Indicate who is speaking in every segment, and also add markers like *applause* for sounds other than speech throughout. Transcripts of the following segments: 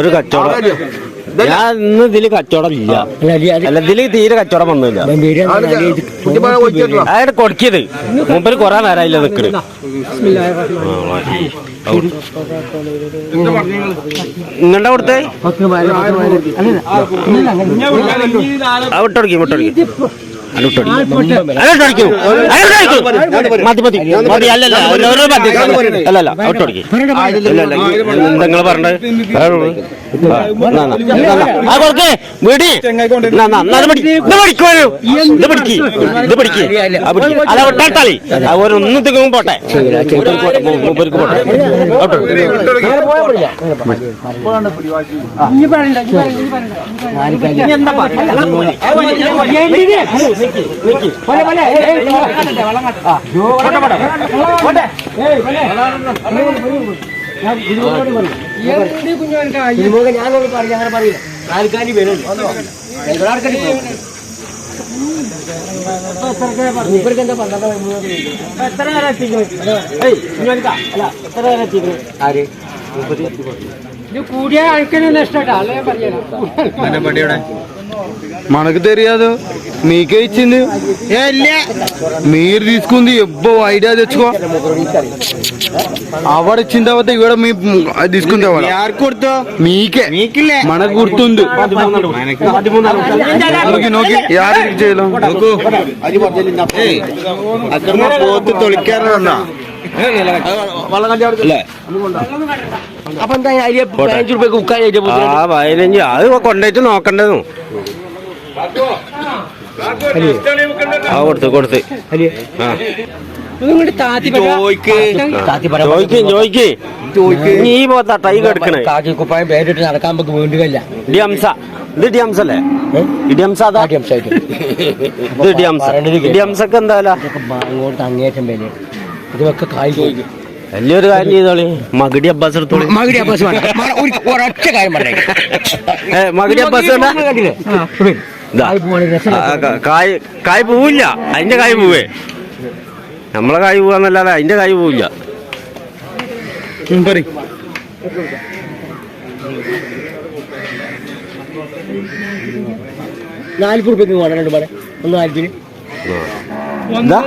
Speaker 1: ഒരു കച്ചവടം. ഞാൻ ഇന്ന് ഇതിൽ കച്ചവടം ഇല്ല. അല്ല ഇതിൽ തീരെ കച്ചവടം വന്നില്ല. അതായത് കൊടുക്കിയത്. മുമ്പിൽ കൊറേ നേരമായില്ല നിക്കണ് നിങ്ങളുടെ അവിടുത്തെ ആ വിട്ടൊടുക്കി വിട്ടൊടുക്കി. മതി മതി മതി അല്ലല്ല അല്ലല്ല വിട്ടൊടുക്കി നിങ്ങൾ പറഞ്ഞത് കൊടുക്കേ വീടി പഠിക്കുവാനോ ഇത് പഠിക്ക് ഇത് പഠിക്ക്. അല്ല ഒരു ഒന്നും തിങ്ങും പോട്ടെ മൂപ്പർക്ക് പോട്ടെ വിട്ടോ.
Speaker 2: ഞാനോട് അങ്ങനെ പറയില്ല. ആൾക്കാരി വരുന്നുണ്ട്. മൂപ്പർക്ക് എന്താ പന്ത്രണ്ട് എത്ര നേരം എത്തിക്കുന്നത് അല്ല എത്ര നേരം എത്തിക്കുന്നത് ആര്? ഇത് കൂടിയ ആൾക്കാരെ നഷ്ടട്ടാ അല്ലേ പറയാ
Speaker 3: మనకు తెలియదు. నీకే ఇచ్చింది. మీరు తీసుకుంది ఎవో ఐడియా తెచ్చుకో. అవాడు ఇచ్చిన తర్వాత ఇవాడ మీ తీసుకుంది మీకే. మనకు గుర్తుంది. యారికి చేయలేం?
Speaker 1: పోతు తొలికారు అన్నా. కొండైతే నోకండదు. കൊടുത്ത് കൊടുത്ത്. നീ പോത്താ ടൈ കെടുക്കണേ.
Speaker 2: കാക്കി കുപ്പായം പേരിട്ട് നടക്കാൻ നമുക്ക് വീണ്ടുകല്ല
Speaker 1: ഡിയംസ ഇത് ഡിയംസ് അല്ലേ ഇഡിയംസ അതാ? ഇത് ഡിയംസ ഡിയംസക്ക് എന്തായാലും?
Speaker 2: അങ്ങോട്ട് അങ്ങേറ്റം പേര്. ഇതൊക്കെ കായ് ചോദിക്കും
Speaker 1: വലിയൊരു കാര്യം ചെയ്തോളി. മകുടി അബ്ബാസ് എടുത്തോളി.
Speaker 2: മകുടി അബ്ബാസ് ഒരൊറ്റ കാര്യം
Speaker 1: പറഞ്ഞേ മകുടി അബ്ബാസ്
Speaker 2: കണ്ടില്ലേ. കായ്
Speaker 1: കായ് പോവില്ല. അതിന്റെ കായ് പോവേ. നമ്മളെ കായ് പോവാന്നല്ലാതെ അതിന്റെ കായ് പോവില്ല.
Speaker 2: നാൽപ്പത് റുപ്യക്ക് വേണം രണ്ട് പാടെ. ഒന്ന്
Speaker 1: എന്താ?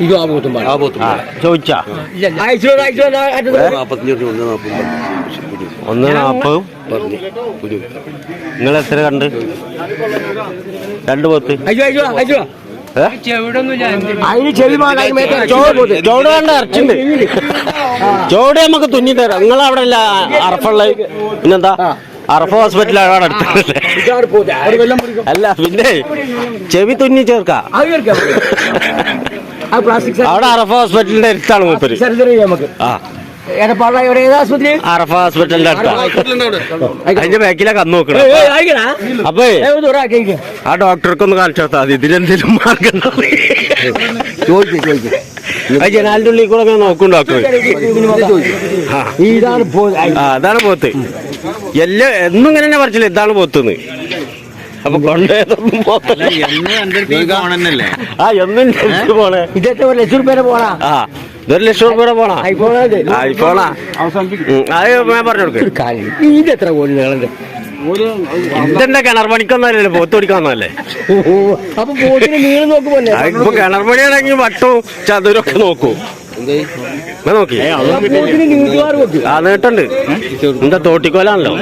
Speaker 1: ഇത്
Speaker 2: ആ. പോത്തും പാടെ
Speaker 1: ആ, ചോദിച്ചാ
Speaker 2: അയച്ചോ അയച്ചോ
Speaker 1: ഒന്ന് നാപ്പതും നിങ്ങൾ എത്ര കണ്ട്? രണ്ട് പോത്ത്?
Speaker 2: അതിന് ചെവി
Speaker 1: ചോട് ചോട് വേണ്ട ഇറച്ചിണ്ട്. ചോട് നമുക്ക് തുന്നി തരാം നിങ്ങൾ അവിടെ അല്ല അറഫുള്ള പിന്നെന്താ? അറഫ ഹോസ്പിറ്റലാണ് അടുത്തല്ലേ അല്ല പിന്നെ ചെവി തുന്നി ചേർക്ക. *laughs* അവിടെ അറഫ ഹോസ്പിറ്റലിന്റെ അടുത്താണ് മൂപ്പര്.
Speaker 2: സർജറി നമുക്ക്.
Speaker 1: ആ.
Speaker 2: എടപ്പാള എവിടെ ഏത് ആശുപത്രി?
Speaker 1: അറഫ ഹോസ്പിറ്റലിന്റെ അടുത്താണ് അതിന്റെ ബാക്കിലെ കന്ന് നോക്കണം അപ്പേ. ആ ഡോക്ടർക്ക് ഒന്ന് കാണിച്ചു കൊടുത്താൽ മതി. ഇതിലെന്തെങ്കിലും മാർഗം. ആ ജനാലിന്റെ ഉള്ളിൽ കൂടെ നോക്കും ഡോക്ടർ ആ. ആ അതാണ് പോത്ത്. എല്ലാ എന്നും ഇങ്ങനെ തന്നെ പറിച്ചില്ല? ഇതാണ് പോത്തുന്ന്. അപ്പൊ കൊണ്ടുപോയതൊന്നും പോത്തല്ല ആ എന്നും പോണേ
Speaker 2: ഇതൊക്കെ ഒരു ലക്ഷം പോണാ
Speaker 1: പോണാ ലക്ഷം രൂപ പോണാ. ഐഫോണാ അത്. ഞാൻ പറഞ്ഞു കൊടുക്കും.
Speaker 2: ഇത് എത്ര കോടി നീളണ്ട്
Speaker 1: ഇതെന്താ കിണർ പണിക്കൊന്നല്ലേ? പോത്ത് പിടിക്കാന്നല്ലേ?
Speaker 2: അപ്പൊ ബോട്ടിന് നീളം നോക്കുമല്ലേ
Speaker 1: ഇപ്പൊ കിണർ പണിയാണെങ്കിൽ വട്ടവും ചതുരൊക്കെ നോക്കൂ. ഞാൻ നോക്കി? ആ നീട്ടുണ്ട്. എന്താ തോട്ടിക്കോലാണല്ലോ?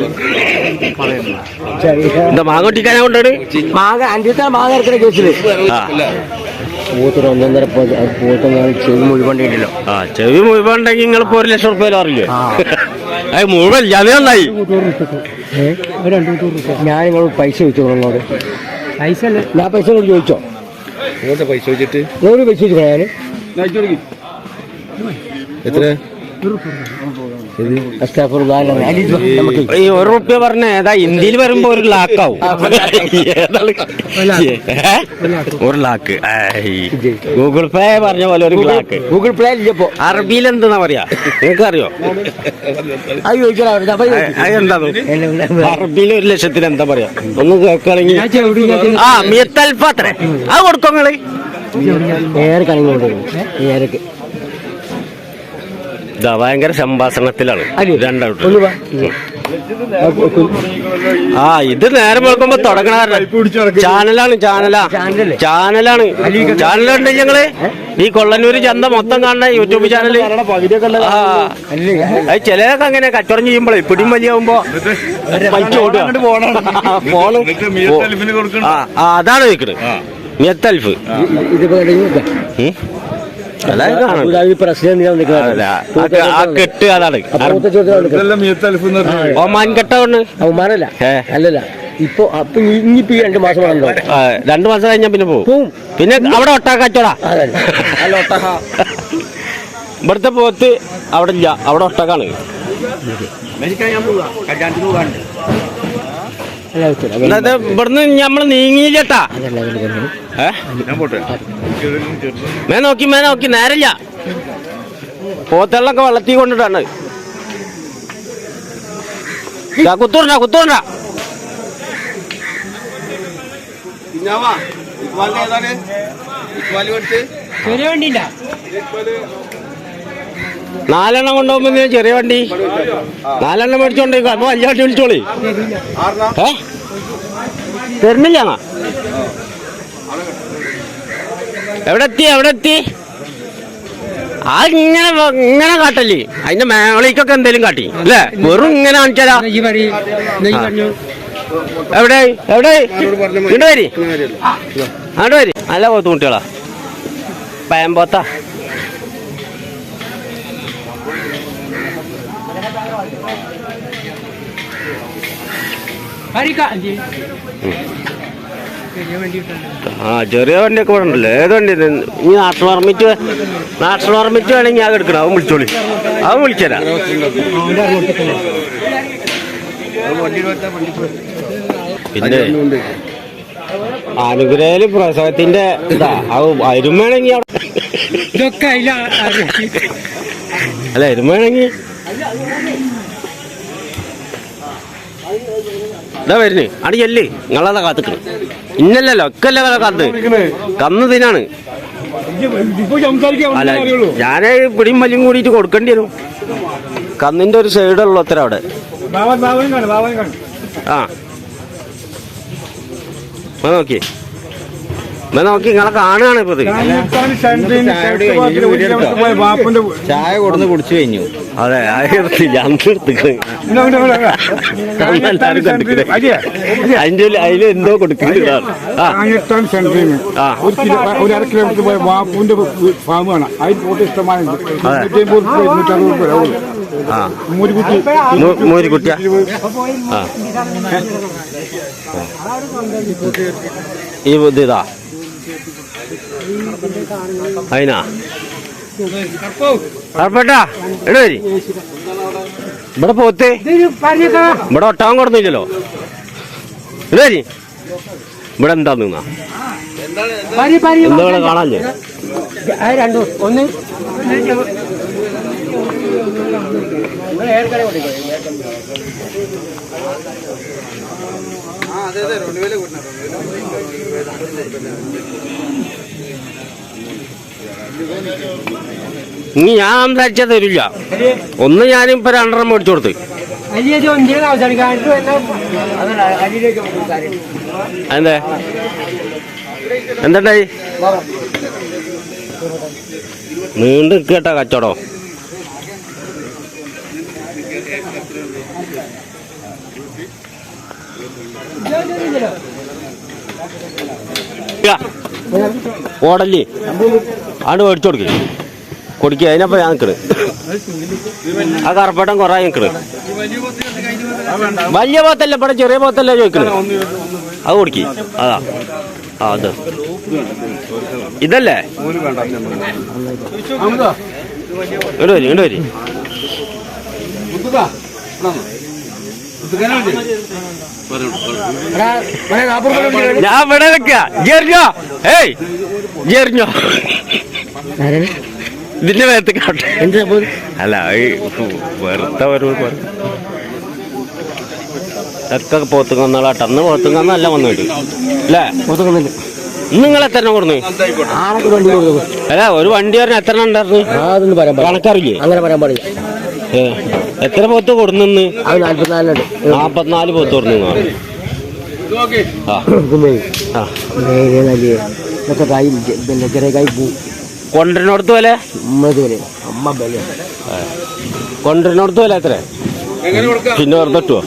Speaker 1: എന്താ മാങ്ങോട്ടിക്കാനെ കൊണ്ടാണ്
Speaker 2: മാങ്ങ അഞ്ചു മാങ്ങ ഇറക്കുന്ന കേസിൽ.
Speaker 1: ആ
Speaker 2: പോത്തിന് ഒന്നൊന്നര പോത്തങ്ങാണ് ചെവി മുഴുവൻ ഉണ്ടല്ലോ
Speaker 1: ആ ചെവി മുഴുവൻ ഉണ്ടെങ്കിൽ നിങ്ങൾ ഇപ്പൊ ഒരു ലക്ഷം റുപ്യ അറിയില്ലേ? *laughs* അത് മുഴുവൻ അത് നന്നായി.
Speaker 2: ഞാൻ നിങ്ങളോട് പൈസ ചോദിച്ചോ പൈസ ഞാൻ പൈസ കൊണ്ട് ചോദിച്ചോ?
Speaker 3: പൈസ വെച്ചിട്ട്
Speaker 2: നൂറ് പൈസ ചോദിച്ചോ ഞാൻ
Speaker 3: എത്ര?
Speaker 1: ഈ ഒരു റുപ്യ പറഞ്ഞ ഏതാ? ഇന്ത്യയിൽ വരുമ്പോ ഒരു ലാക്കാവും? ഒരു ലാക്ക് ഗൂഗിൾ പേ പറഞ്ഞ പോലെ ഒരു ലാക്ക്
Speaker 2: ഗൂഗിൾ പേ ഇല്ലപ്പോ
Speaker 1: അറബിയിൽ എന്താ പറയാ? നിങ്ങൾക്ക് അറിയോ അറബിയിൽ ഒരു ലക്ഷത്തിന് എന്താ പറയാ? ഒന്ന് കേൾക്കുകയാണെങ്കിൽ ആ മിയത്തൽഫാത്രേ അത് കൊടുക്കോ നിങ്ങൾ.
Speaker 2: ഏറെ കണങ്ങോട്ട് ഏറൊക്കെ.
Speaker 1: ഇതാ ഭയങ്കര സംഭാഷണത്തിലാണ്.
Speaker 2: അല്ലേ?
Speaker 1: രണ്ടോട്ട് ആ ഇത് നേരം വെക്കുമ്പോ തുടങ്ങണ ചാനലാണ് ചാനലാ. ചാനലാണ്. ചാനലുണ്ട് ഞങ്ങൾ ഈ കൊള്ളന്നൂര് ചന്ത മൊത്തം കാണുന്ന യൂട്യൂബ് ചാനൽ ആ. അത് ചിലതൊക്കെ അങ്ങനെ കച്ചവടം ചെയ്യുമ്പോഴേ പിടിയും വലിയാവുമ്പോ ഓടുക ഫോണ് ആ, അതാണ് വെക്കണത്
Speaker 2: ഇതിപ്പോ അബുദാബി പ്രസിഡന്റ്
Speaker 1: ആ കെട്ട് അതാണ് ഒമാൻ
Speaker 2: അല്ലല്ല. ഇപ്പൊ അപ്പൊ ഇനിയിപ്പോ രണ്ട് മാസം വേണ്ടോ
Speaker 1: ആ, രണ്ടു മാസം കഴിഞ്ഞാ പിന്നെ പോകും
Speaker 2: പോവും.
Speaker 1: പിന്നെ അവിടെ ഒട്ടാക്കാച്ചോടാ
Speaker 2: അല്ല
Speaker 1: ഇവിടുത്തെ പോത്ത് അവിടെ ഇല്ല. അവിടെ ഒട്ടക്കാണ്. ഇവിടുന്ന് നമ്മൾ നീങ്ങിയില്ലട്ടാ മേ നോക്കി മേ നോക്കി നേരല്ല. പോത്തള്ളൊക്കെ വളർത്തി കൊണ്ടിട്ടാണ്. കുത്തൂണ്ട കുത്തൂണ്ട നാലെണ്ണം കൊണ്ടുപോകുമ്പോ ചെറിയ വണ്ടി? നാലെണ്ണം മേടിച്ചോണ്ടിരിക്കും അപ്പൊ വലിയ വണ്ടി വിളിച്ചോളി ഏ? തരുന്നില്ല എവിടെ എത്തി എവിടെ എത്തി ആ ഇങ്ങനെ ഇങ്ങനെ കാട്ടല്ലേ അതിന്റെ മേളിക്കൊക്കെ എന്തേലും കാട്ടി അല്ലേ? വെറും ഇങ്ങനെ കാണിച്ചാലാ എവിടെ? എവിടെ? ഇങ്ങോട്ട് വരി. അങ്ങോട്ട് വരി. നല്ല പോത്ത് കുട്ടികളാ. പയമ്പോത്താ
Speaker 2: ഹരിക്കാ
Speaker 1: ആ ചെറിയ വണ്ടിയൊക്കെ ഇവിടെ ഉണ്ടല്ലോ ഏത് വണ്ടി? ഇനി നാഷണൽ പെർമിറ്റ് നാഷണൽ പെർമിറ്റ് വേണമെങ്കിൽ ഞാൻ എടുക്കണം. അവൻ വിളിച്ചോളി. അവൻ വിളിച്ചരാ. പിന്നെ അനുഗ്രഹയിൽ പ്രസവത്തിന്റെ ഇതാ. അരുമേണെങ്കിൽ
Speaker 2: ഇതൊക്കെ
Speaker 1: അല്ല എരുമയാണെങ്കിൽ ഇതാ വരുന്നേ. അടിയല്ലേ ചെല്ല്. നിങ്ങളതാ കാത്തിക്കണം. ഇന്നല്ലല്ലോ ഒക്കല്ല കാത്ത് കന്ന്? തിനാണ് അല്ല ഞാൻ പിടിയും മല്ലിയും കൂടിയിട്ട് കൊടുക്കേണ്ടി വരും. കന്നിന്റെ ഒരു സൈഡുള്ള അത്ര അവിടെ. ആ. നോക്കിയേ. നോക്കി എന്നാ നോക്കി നിങ്ങളെ കാണുകയാണ് ഇപ്പൊ
Speaker 3: ചായ കൊടുന്ന് കുടിച്ചു കഴിഞ്ഞു.
Speaker 1: അതെ അതിന്റെ അതിൽ എന്തോ കൊടുക്കുന്നുണ്ട്
Speaker 4: അര കിലോമീറ്റർ പോയ ഫാമാണ് പോട്ട്
Speaker 1: മൂരിക്കുട്ടിയാ ഈ ബുദ്ധിതാ അതിനാ ഉറപ്പേട്ടാ എവിടെ വരി. ഇവിടെ പോത്ത്. ഇവിടെ ഒട്ടാൻ കൊടുന്നില്ലല്ലോ. ഇവിടെ എന്താ ഇവിടെ എന്താ നിന്നാ ഇനി ഞാൻ സംസാരിച്ചാൽ തരില്ല. ഒന്ന് ഞാനും ഇപ്പൊ രണ്ടെണ്ണം മേടിച്ചു കൊടുത്ത്. അതെ എന്തായി നീണ്ടു കേട്ടാ കച്ചവടം. ഓടല്ലേ? ആണ്ട് മേടിച്ചു കൊടുക്ക്. കൊടുക്കുക അതിനപ്പോ ഞാൻ നിൽക്കണ് ആ കറപ്പട്ടം കൊറേ നിൽക്കണ് വലിയ പോത്തല്ല ഇവിടെ ചെറിയ പോത്തല്ല ചോദിക്കണ്. അത് കൊടുക്കി. അതാ. ആ അത്. ഇതല്ലേ? ഇങ്ങോട്ട് വരി വരി. ഞാൻ ഇവിടെ നിൽക്ക ജെറിഞ്ഞോ. ഏയ്. ജെറിഞ്ഞോ. ഇതിന്റെ മേത്ത് കാട്ടെ. അല്ല വെറുതെ ഒരു ഒക്കെ പോത്തും കന്നാളാട്ട അന്ന് പോത്തും കന്നല്ല വന്നിട്ട് അല്ലേ?
Speaker 2: നിങ്ങളെ
Speaker 1: നിങ്ങൾ എത്ര എണ്ണം കൊടുന്നു? അല്ല ഒരു വണ്ടി പറഞ്ഞ എത്ര ഉണ്ടായിരുന്നു? കണക്കറിയില്ലേ?
Speaker 2: അങ്ങനെ പറയാൻ പാടില്ല.
Speaker 1: എത്ര പോത്ത് കൊടുന്നു
Speaker 2: അത് നാല്പത്തിനാലുണ്ട്
Speaker 1: നാപ്പത്തിനാല് പോത്ത് കൊടുന്നു കൊണ്ടിനോടത്ത് വില
Speaker 2: ഉമ്മത് അമ്മ ബല
Speaker 1: കൊണ്ടിനോടത്ത് വില എത്ര പിന്നെ വെറുതെ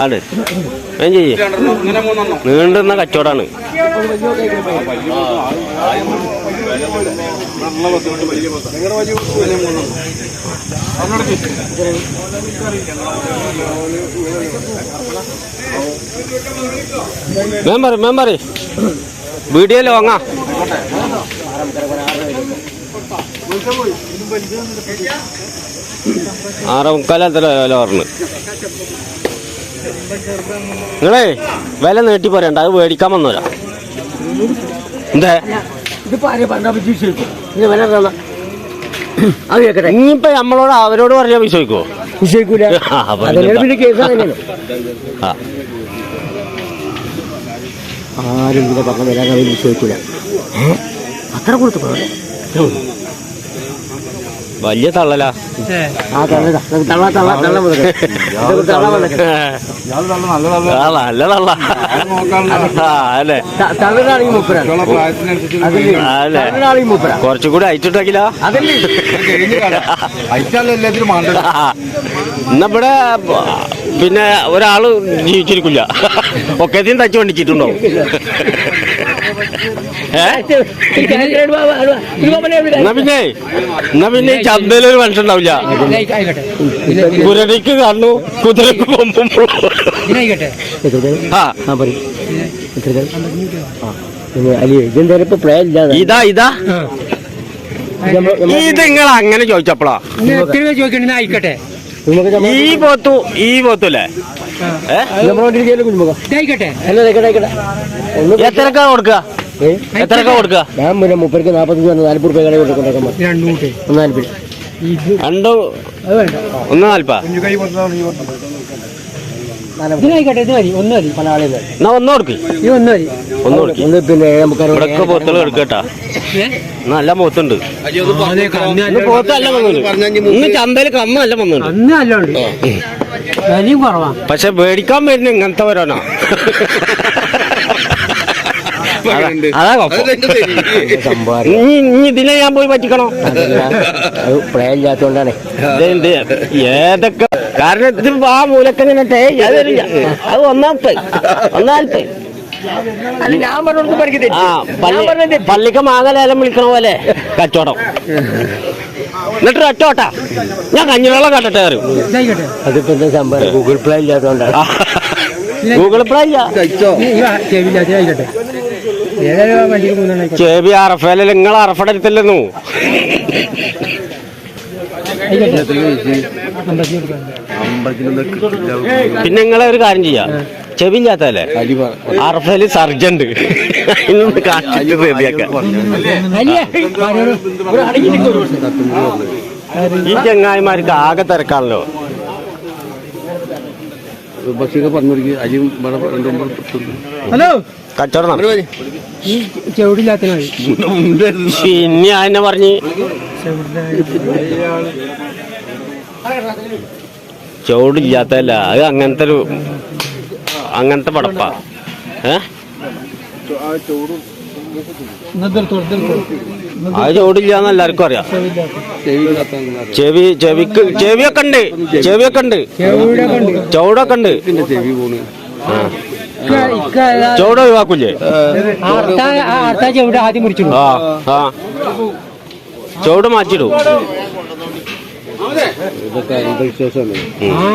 Speaker 1: അതെ ഞാൻ ചെയ്യേ നീണ്ടുന്ന കച്ചവടാണ് മെമ്പർ മെമ്പർ. വീഡിയോ വാങ്ങാ? ആറ് മുക്കാലത്ര വില പറഞ്ഞു. നിങ്ങളേ വില നീട്ടി പറയണ്ട അത് മേടിക്കാൻ വന്നോരാ എന്തേ?
Speaker 2: ഇതിപ്പോ ആരെയും പറഞ്ഞാൽ വിശ്വസിക്കും ഇത് വില തന്ന അത് കേക്കട്ടെ.
Speaker 1: ഇനിയിപ്പോ നമ്മളോട് അവരോട് പറഞ്ഞാൽ വിശ്വസിക്കോ
Speaker 2: വിശ്വസിക്കൂല. അതല്ലേ പിന്നെ കേസ് ആരും പറഞ്ഞു വരാൻ അവർ വിശ്വസിക്കൂല. അത്ര കൊടുത്തു പോലെ
Speaker 1: വലിയ തള്ളലാ.
Speaker 2: ആ തള്ള തള്ള തള്ള തള്ള *laughs*
Speaker 1: നല്ല തള്ള. അല്ലേ?
Speaker 2: തള്ളനാണെങ്കിൽ
Speaker 1: നമ്മുടെ അയച്ചിട്ടാക്കില്ല?
Speaker 2: അതല്ലേ?
Speaker 1: പിന്നെ ഒരാൾ ജീവിച്ചിരിക്കില്ല. ഒക്കത്തെയും തച്ചു വണ്ടിച്ചിട്ടുണ്ടാവും ഏ? എന്നാ പിന്നെ? എന്നാ പിന്നെ ഈ ചന്തയിലൊരു മനുഷ്യൻ ഉണ്ടാവില്ല കുരടിക്ക് കണ്ണു കുതിരക്ക് കൊമ്പും ആ.
Speaker 2: പറയും
Speaker 1: ഇതാ. ഇതാ ഇത് നിങ്ങൾ അങ്ങനെ ചോദിച്ചപ്പോളാ
Speaker 2: ചോദിക്കണ്ടെ
Speaker 1: ഈ പോത്തു ഈ പോത്തുല്ലേ? എത്രക്കാ കൊടുക്കുക? എത്രക്കാ കൊടുക്കുക?
Speaker 2: ഞാൻ പിന്നെ മുപ്പർക്ക് നാൽപ്പത്തഞ്ച് നാല്പത് രൂപ കടയിൽ കൊടുക്കുന്നേക്കാൻ
Speaker 1: രണ്ടു
Speaker 5: ഒന്ന് വേണ്ട.
Speaker 1: ഒന്ന് നാൽപ്പാ
Speaker 5: ഇതിനായിക്കട്ടെ ഇത് മതി ഒന്ന് മതി
Speaker 2: പല
Speaker 1: എന്നാ ഒന്ന് കൊടുക്ക്.
Speaker 5: ഇത് ഒന്ന് മതി.
Speaker 1: ഒന്ന് കൊടുക്ക്.
Speaker 2: ഒന്ന് പിന്നെ നമുക്ക്
Speaker 1: ഇവിടൊക്കെ പോത്തുകൾ എടുക്കട്ടാ. നല്ല പോത്തുണ്ട്. ഇന്ന് ചന്തയിൽ കന്ന് നല്ല വന്നുണ്ട്
Speaker 5: അന്ന് നല്ല ഉണ്ട് വിലയും കുറവാ.
Speaker 1: പക്ഷെ മേടിക്കാൻ വരുന്ന ഇങ്ങനത്തെ വരാനാ ഇതിനെ ഞാൻ പോയി പറ്റിക്കണോ?
Speaker 2: അത് പ്ലേ
Speaker 1: ഇല്ലാത്തോണ്ടാണ് ഏതൊക്കെ കാരണം ഇത് ആ മൂലക്ക് അതൊരു അത് ഒന്നാമത്തെ. ഒന്നാമത്തെ. പള്ളിക്ക് മാങ്ങലേലം വിളിക്കണ പോലെ കച്ചവടം. എന്നിട്ട് ഒറ്റോട്ടാ ഞാൻ കഞ്ഞിവെള്ളം കണ്ടിട്ട് കയറും.
Speaker 2: അതിപ്പോ എന്താ സംഭവം? ഗൂഗിൾ പ്ലേ ഇല്ലാത്തതുകൊണ്ടാണ്
Speaker 1: ഗൂഗിൾ പ്ലേ ഇല്ല.
Speaker 5: ചെവില്ല ഇതായിക്കട്ടെ ഏതായാലും വണ്ടിക്ക് മൂന്നെണ്ണായിക്കോട്ടെ
Speaker 1: ചേബി അറഫേല നിങ്ങൾ
Speaker 5: അറഫടരുത്തില്ലെന്നു?
Speaker 1: പിന്നെ നിങ്ങളെ ഒരു കാര്യം ചെയ്യാം. ചെവി ഇല്ലാത്തല്ലേ അറഫേൽ സർജന്റ് റെഡിയാക്കാം. ഈ ചങ്ങായിമാർക്ക് ആകെ തിരക്കാണല്ലോ.
Speaker 3: പറഞ്ഞു അരിയും
Speaker 5: ഹലോ?
Speaker 1: കച്ചവടം പിന്നെ അതിനെ പറഞ്ഞ്? ചുവടില്ലാത്തല്ല അത് അങ്ങനത്തെ ഒരു അങ്ങനത്തെ പടപ്പാ. ആ അത് ചുവടില്ലാന്ന് എല്ലാവർക്കും അറിയാം. ചെവി ചെവിക്ക് ചെവിയൊക്കെ ഉണ്ട്. ചെവിയൊക്കെ ഉണ്ട്.
Speaker 5: ചെവിടൊക്കെ ഉണ്ട്.
Speaker 1: ആ. ചുവട് ഒഴിവാക്കൂലേ?
Speaker 5: ചെവിട് ആദ്യം മുറിച്ചിടും
Speaker 1: ആ. ആ. ചുവട് മാറ്റിയിടും.
Speaker 3: ഇതൊക്കെ
Speaker 5: ആ.